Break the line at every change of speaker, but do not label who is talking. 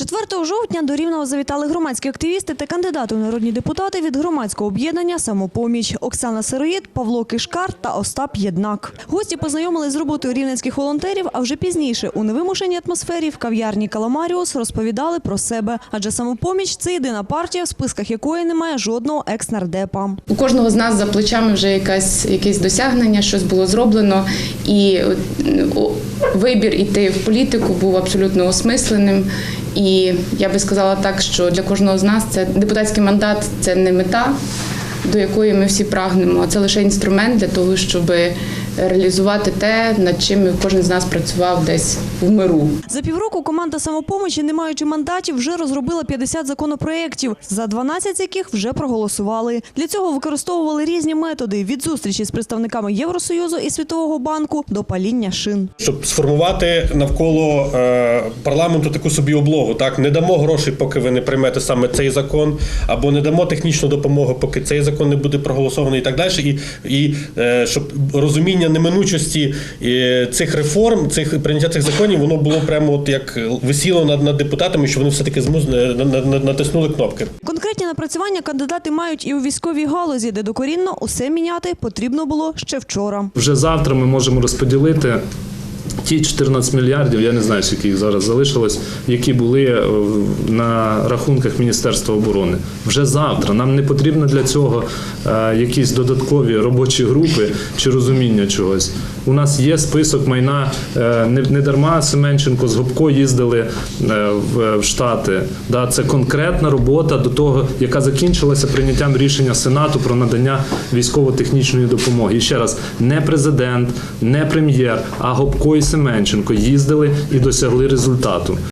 4 жовтня до Рівного завітали громадські активісти та кандидати у народні депутати від громадського об'єднання «Самопоміч» Оксана Сироїд, Павло Кишкар та Остап Єднак. Гості познайомились з роботою рівненських волонтерів, а вже пізніше у невимушеній атмосфері в кав'ярні «Каламаріус» розповідали про себе. Адже «Самопоміч» – це єдина партія, в списках якої немає жодного екс-нардепа.
У кожного з нас за плечами вже якась якесь досягнення, щось було зроблено, і вибір іти в політику був абсолютно осмисленим. І я би сказала так, що для кожного з нас це депутатський мандат це не мета, до якої ми всі прагнемо, а це лише інструмент для того, щоб реалізувати те, над чим кожен з нас працював десь в миру.
За півроку команда «Самопомочі», не маючи мандатів, вже розробила 50 законопроєктів, за 12 з яких вже проголосували. Для цього використовували різні методи – від зустрічі з представниками Євросоюзу і Світового банку до паління шин.
щоб сформувати навколо е, парламенту таку собі облогу. Так не дамо грошей, поки ви не приймете саме цей закон, або не дамо технічну допомогу, поки цей закон не буде проголосований, і так далі. І, і е, щоб розуміння неминучості е, цих реформ, цих прийняття цих законів, воно було прямо от як висіло над, над депутатами, що вони все таки на- натиснули кнопки.
Конкретні напрацювання кандидати мають і у військовій галузі, де докорінно усе міняти потрібно було ще вчора.
Вже завтра ми можемо розподілити ті 14 мільярдів, я не знаю, скільки їх зараз залишилось, які були е, на рахунках Міністерства оборони. Вже завтра. Нам не потрібно для цього е, якісь додаткові робочі групи чи розуміння чогось. У нас є список майна. е, Не, дарма Семенченко з Гопко їздили в, Штати. Це конкретна робота до того, яка закінчилася прийняттям рішення Сенату про надання військово-технічної допомоги. І ще раз, не президент, не прем'єр, а Гопко і Семенченко їздили і досягли результату.